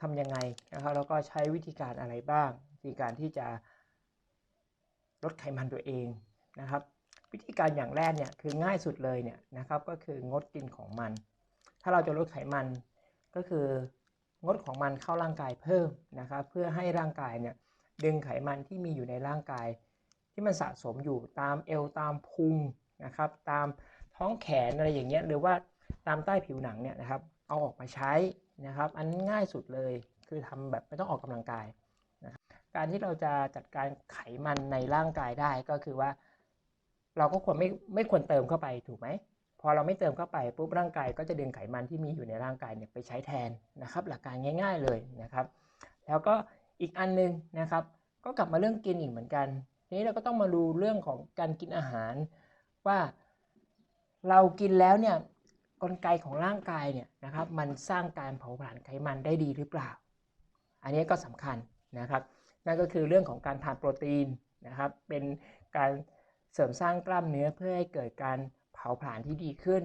ทำยังไงนะครับแล้วก็ใช้วิธีการอะไรบ้าง วิธีการที่จะลดไขมันตัวเองนะครับ วิธีการอย่างแรกเนี่ยคือง่ายสุดเลยเนี่ยนะครับก็คืองดกินของมัน ถ้าเราจะลดไขมันก็คืองดของมันเข้าร่างกายเพิ่มนะครับ เพื่อให้ร่างกายเนี่ยดึงไขมันที่มีอยู่ในร่างกาย ที่มันสะสมอยู่ตามเอวตามพุงนะครับ ตามท้องแขนอะไรอย่างเงี้ยหรือว่าตามใต้ผิวหนังเนี่ยนะครับ เอาออกมาใช้นะครับ อันง่ายสุดเลยคือทำแบบไม่ต้องออกกำลังกายนะครับการที่เราจะจัดการไขมันในร่างกายได้ก็คือว่า เราก็ควรไม่ไม่ควรเติมเข้าไปถูกไหมพอเราไม่เติมเข้าไปปุ๊บร่างกายก็จะดึงไขมันที่มีอยู่ในร่างกายเนี่ยไปใช้แทนนะครับ หลักการง่าย ๆเลยนะครับ แล้วก็อีกอันนึงนะครับ ก็กลับมาเรื่องกินอีกเหมือนกันทีนี้เราก็ต้องมาดูเรื่องของการกินอาหารว่าเรากินแล้วเนี่ย กลไกของร่างกายเนี่ยนะครับมันสร้างการเผาผลาญไขมันได้ดีหรือเปล่า อันนี้ก็สำคัญนะครับ นั่นก็คือเรื่องของการทานโปรตีนนะครับ เป็นการเสริมสร้างกล้ามเนื้อเพื่อให้เกิดการเผาผลาญที่ดีขึ้น